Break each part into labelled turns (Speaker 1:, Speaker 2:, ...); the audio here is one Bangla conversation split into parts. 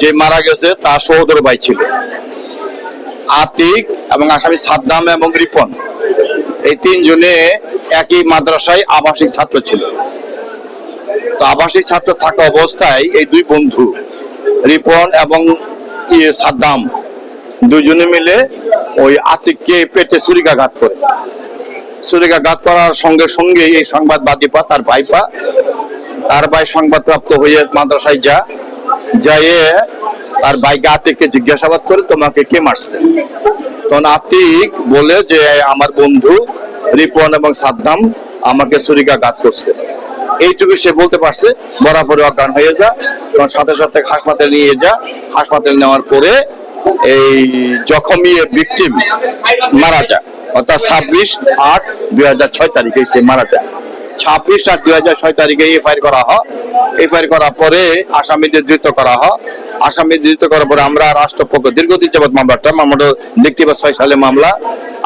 Speaker 1: যে মারা গেছে তার সহোদর ভাই ছিল। আতিক এবং আসামি সাদ্দাম এবং রিপন। এই তিনজনে একই মাদ্রাসায় আবাসিক ছাত্র ছিল। তো আবাসিক ছাত্র থাকা অবস্থায় এই দুই বন্ধু, রিপন এবং সাদ্দাম দুজনে মিলে ওই আতিককে পেটে ছুরিকাঘাত করে। ছুরিকাঘাত করার সঙ্গে সঙ্গে এই সংবাদ বাদীপা তার ভাইপা তার ভাই সংবাদপ্রাপ্ত হয়ে মাদ্রাসায় যা যাইয়ে তার ভাইকে আতিককে জিজ্ঞাসাবাদ করে তোমাকে কে মারছে। তখন আতিক বলে যে, আমার বন্ধু রিপন এবং সাদ্দাম আমাকে ছুরিকাঘাত করছে। এইটুকু সে বলতে পারছে, বরাবরই অজ্ঞান হয়ে যা। তখন সাথে সাথে হাসপাতালে নিয়ে যা। হাসপাতালে নেওয়ার পরে এই জখমি ভিকটিম মারা যায়। অর্থাৎ ছাব্বিশ আট দুই হাজার ছয় তারিখে সে মারা যায়। ছাব্বিশ আট দুই হাজার ছয় তারিখে এফআইআর করা হয়। এফআইআর করার পরে আসামিদের ধৃত করা হয়। আসামি ধৃত করার পরে আমরা রাষ্ট্রপক্ষ, দীর্ঘদিন যাবৎ মামলাটা মামলাটা দেখতে বা ছয় সালে মামলা।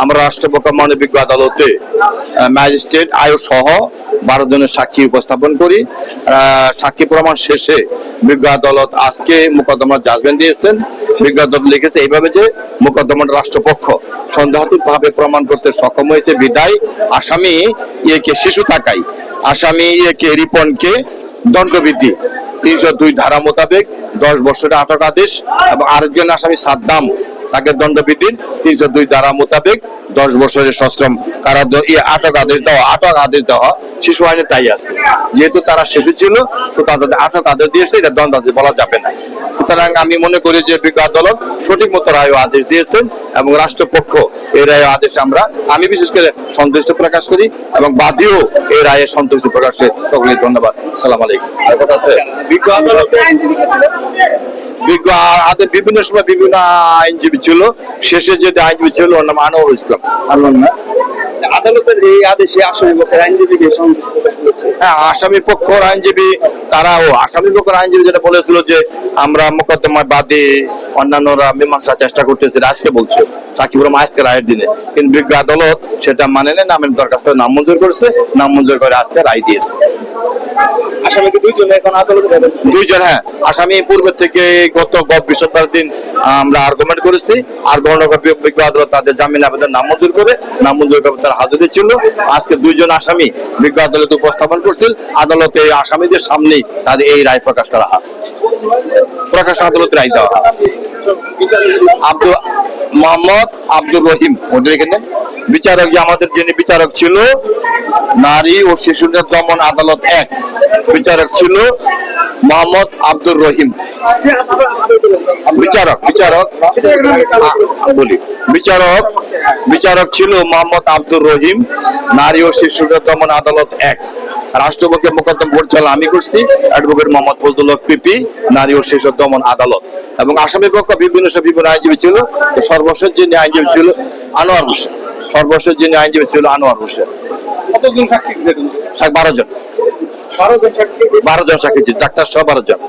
Speaker 1: আমরা রাষ্ট্রপক্ষ, মানবিক আদালতে ম্যাজিস্ট্রেট আয়ু সহ বারো জনের সাক্ষী উপস্থাপন করি। সাক্ষী প্রমাণ শেষে বিজ্ঞ আদালত আজকে মোকদ্দমার জাজমেন্ট দিয়েছেন। বিজ্ঞ আদালত লিখেছে এইভাবে যে মোকদ্দমার রাষ্ট্রপক্ষ সন্দেহাতীত ভাবে প্রমাণ করতে সক্ষম হয়েছে। বিদায়, আসামি ইয়েকে শিশু থাকায়। আসামি ইয়েকে রিপনকে দণ্ডবৃদ্ধি তিনশো দুই ধারা মোতাবেক দশ বছরের আটক আদেশ এবং আরেকজন আসামি সাদ্দাম, তাকে দণ্ডবিধির তিনশো দুই ধারা মোতাবেক দশ বছরের সশ্রম কারাদ ইয়ে আটক আদেশ দেওয়া আটক আদেশ দেওয়া শিশু আইনে তাই আছে। যেহেতু তারা শিশু ছিল, সুতরাং তাদের আটক আদেশ দিয়েছে, এটা দণ্ড আদেশ বলা যাবে না। সুতরাং আমি মনে করি যে বিজ্ঞ আদালত সঠিক মতো রায় আদেশ দিয়েছেন এবং রাষ্ট্রপক্ষ রায়ের আমরা, আমি বিশেষ করে সন্তুষ্ট প্রকাশ করি এবং বাদীও এই রায়ের সন্তুষ্ট প্রকাশে সকলে ধন্যবাদ। সালাম আলাইকুম। বিজ্ঞ বিভিন্ন সময় বিভিন্ন আইনজীবী ছিল। শেষে যে আইনজীবী ছিল, ওর নাম আনোয়ার ইসলাম। আনোয়ার
Speaker 2: আদালতের এই আদেশে আসামি পক্ষের
Speaker 1: হ্যাঁ আসামি পক্ষের আইনজীবী আসামি পক্ষের আইনজীবী যেটা বলেছিল যে আমরা মোকদ্দমায় বাদে অন্যান্যরা মীমাংসার চেষ্টা করতেছি আজকে বলছে। সাকিবুর আজকে রায়ের দিনে। কিন্তু বিজ্ঞ আদালত সেটা মানে নেন নামের দরখাস্ত নাম মঞ্জুর করেছে নাম মঞ্জুর করে আজকে রায় দিয়েছে। হ্যাঁ। তাদের জামিন আবেদন করে তারা আজকে আসামি আদালতে উপস্থাপন করছিল আদালতে আসামিদের সামনেই তাদের এই রায় প্রকাশ করা হয়। প্রকাশ আদালতে রায় দেওয়া হয়। আব্দুল মোহাম্মদ আব্দুর রহিম। এখানে বিচারক আমাদের যিনি বিচারক ছিল, নারী ও দমন আদালত এক। বিচারক ছিল মোহাম্মদ আব্দুর রহিম। বিচারক বিচারক বলি। বিচারক বিচারক ছিল মোহাম্মদ আব্দুর রহিম। নারী ও শিশুদের দমন আদালত এক। রাষ্ট্রপক্ষে মোকদ্দম পরিচালনা আমি করছি অ্যাডভোকেট মোহাম্মদ ফজলুল পিপি নারী ও শিশু দমন আদালত। এবং আসামি পক্ষ বিভিন্ন সব বিভিন্ন আইনজীবী ছিল সর্বশেষ যিনি আইনজীবী ছিল আনোয়ার হোসেন। সর্বশেষ যিনি আইনজীবী ছিল আনোয়ার হোসেন।
Speaker 2: কতজন সাক্ষী
Speaker 1: বারো জন।
Speaker 2: বারো জন সাক্ষী।
Speaker 1: বারো জন সাক্ষী ডাক্তার সহ বারো জন।